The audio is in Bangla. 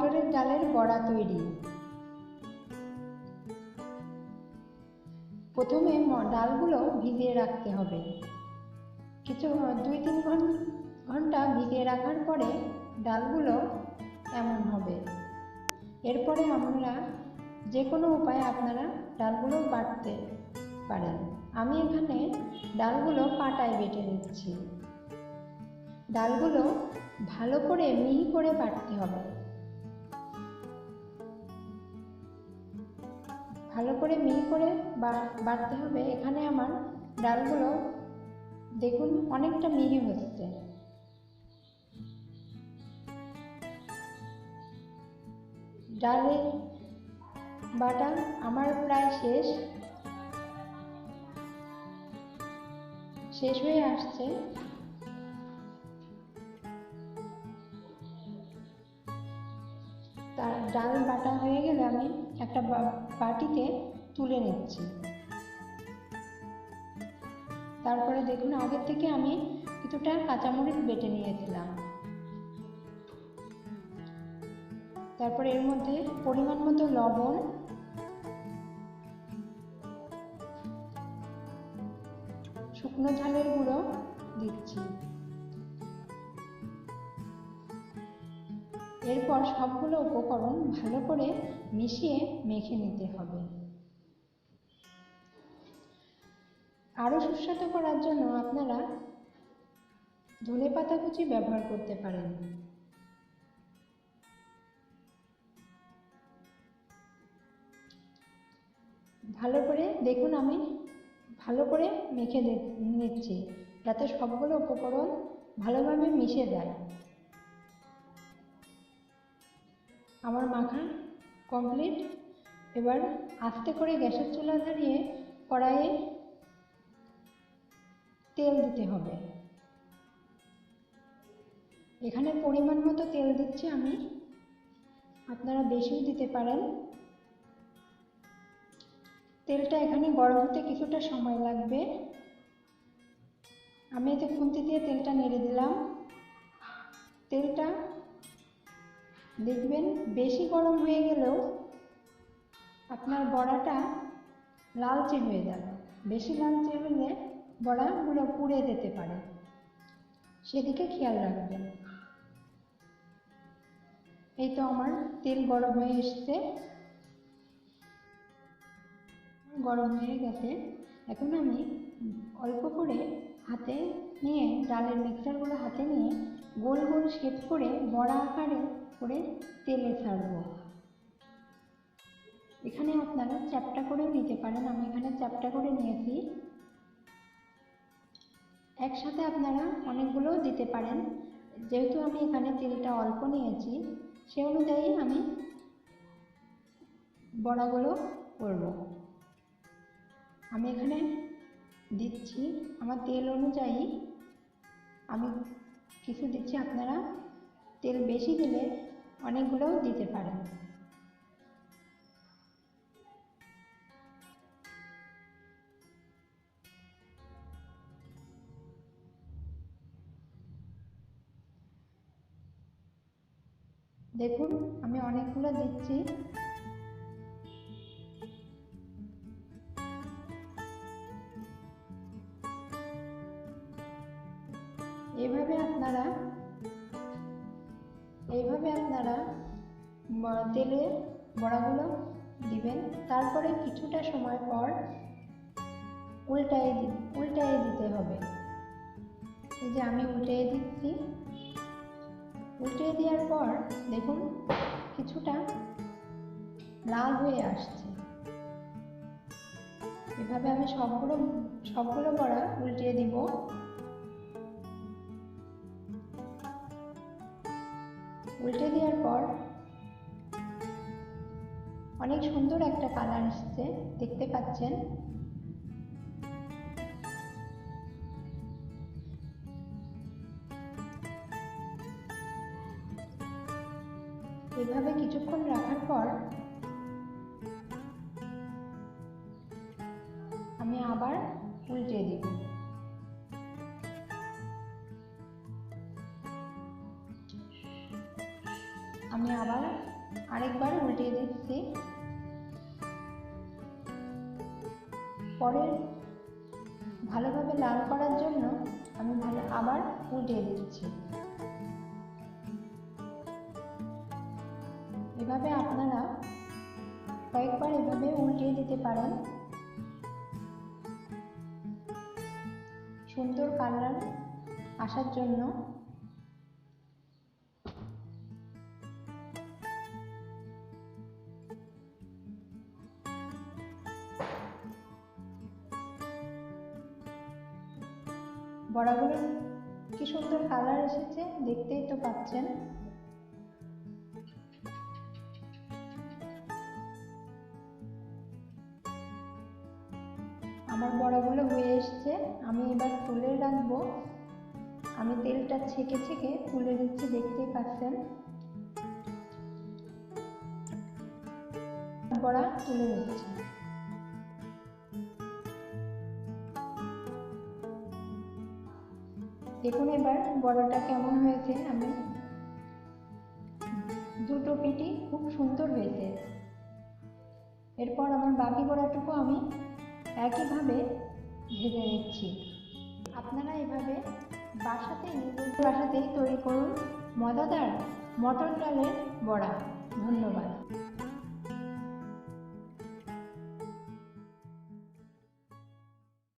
মটরের ডালের বড়া তৈরি। প্রথমে ডালগুলো ভিজিয়ে রাখতে হবে। কিছু দুই, তিন ঘন- ঘণ্টা ভিজিয়ে রাখার পরে ডালগুলো এমন হবে? এরপরে আমরা যে কোনো উপায়ে আপনারা ডালগুলো বাটতে পারেন। আমি এখানে ডালগুলো পাটায় বেটে নিচ্ছি। ডালগুলো ভালো করে মিহি করে বাটতে হবে। ভালো করে মিহি করে বা- বাটতে হবে। এখানে আমার ডালগুলো দেখুন অনেকটা মিহি হচ্ছে। ডালের বাটা আমার প্রায় শেষ। শেষ হয়ে আসছে। তার ডাল বাটা হয়ে গেলে আমি একটা বাটিতে তুলে নিচ্ছি। তারপরে দেখুন, আগের থেকে আমি কিছুটা কাঁচামরিচ বেটে নিয়েছিলাম। তারপরে এর মধ্যে পরিমাণ মতো লবণ, শুকনো ঝালের গুঁড়ো দিচ্ছি। এরপর সবগুলো উপকরণ ভালো করে মিশিয়ে মেখে নিতে হবে। আরও সুস্বাদু করার জন্য আপনারা ধনে পাতা কুচি ব্যবহার করতে পারেন। ভালো করে দেখুন আমি ভালো করে মেখে নিচ্ছি যাতে সবগুলো উপকরণ ভালোভাবে মিশে যায়। আমার মাখা কমপ্লিট এবার আস্তে করে গ্যাসের চুলা ধরিয়ে কড়াইয়ে তেল দিতে হবে। এখানে পরিমাণ মতো তেল দিচ্ছি আমি। আপনারা বেশিও দিতে পারেন। তেলটা এখানে গরম হতে কিছুটা সময় লাগবে। আমি এতে খুন্তি দিয়ে তেলটা নেড়ে দিলাম। তেলটা দেখবেন বেশি গরম হয়ে গেলেও আপনার বড়াটা লালচে হয়ে যাবে। বেশি লালচে হলে বড়াগুলো পুড়ে যেতে পারে। সেদিকে খেয়াল রাখবেন। এই তো আমার তেল গরম হয়ে এসছে। গরম হয়ে গেছে। এখন আমি অল্প করে হাতে নিয়ে, ডালের মিক্সারগুলো হাতে নিয়ে গোল গোল শেপ করে বড়া আকারে করে তেলে ছাড়বো। এখানে আপনারা চ্যাপটা করেও নিতে পারেন। আমি এখানে চ্যাপটা করে নিয়েছি। একসাথে আপনারা অনেকগুলোও দিতে পারেন। যেহেতু আমি এখানে তেলটা অল্প নিয়েছি, সে অনুযায়ী আমি বড়াগুলো করব। আমি এখানে দিচ্ছি, আমার তেল অনুযায়ী আমি কিছু দিচ্ছি। আপনারা তেল বেশি দিলে অনেকগুলোও দিতে পারেন। দেখুন আমি অনেকগুলো দিচ্ছি। এভাবে আপনারা এইভাবে আপনারা তেলে বড়াগুলো দিবেন। তারপরে কিছুটা সময় পর উল্টায়ে উল্টায়ে দিতে হবে। এই যে আমি উল্টিয়ে দিচ্ছি। উল্টিয়ে দেওয়ার পর দেখুন কিছুটা লাল হয়ে আসছে। এভাবে আমি সবগুলো সবগুলো বড়া উল্টিয়ে দিব। উল্টে দেওয়ার পর অনেক সুন্দর একটা কালার এসছে দেখতে পাচ্ছেন। এভাবে কিছুক্ষণ রাখার পর আমি আবার উল্টে দিব। আমি আবার আরেকবার উল্টিয়ে দিচ্ছি। পরে ভালোভাবে লাল করার জন্য আমি ভালো আবার উল্টিয়ে দিচ্ছি। এভাবে আপনারা কয়েকবার এভাবে উল্টিয়ে দিতে পারেন। সুন্দর কালার আসার জন্য বড়াগুলো কি সুন্দর কালার এসেছে দেখতেই তো পাচ্ছেন। আমার বড়াগুলো হয়ে এসছে, আমি এবার তুলে রাখব। আমি তেলটা ছেঁকে ছেঁকে তুলে দিচ্ছি, দেখতেই পাচ্ছেন। বড়া তুলে নিচ্ছি। দেখুন এবার বড়টা কেমন হয়েছে। আমি দুটো পিটি খুব সুন্দর হয়েছে। এরপর আমার বাকি বড়াটুকু আমি একইভাবে ভেজে নিচ্ছি। আপনারা এভাবে বাসাতেই নিজের বাসাতেই তৈরি করুন মজাদার মটর ডালের বড়া। ধন্যবাদ।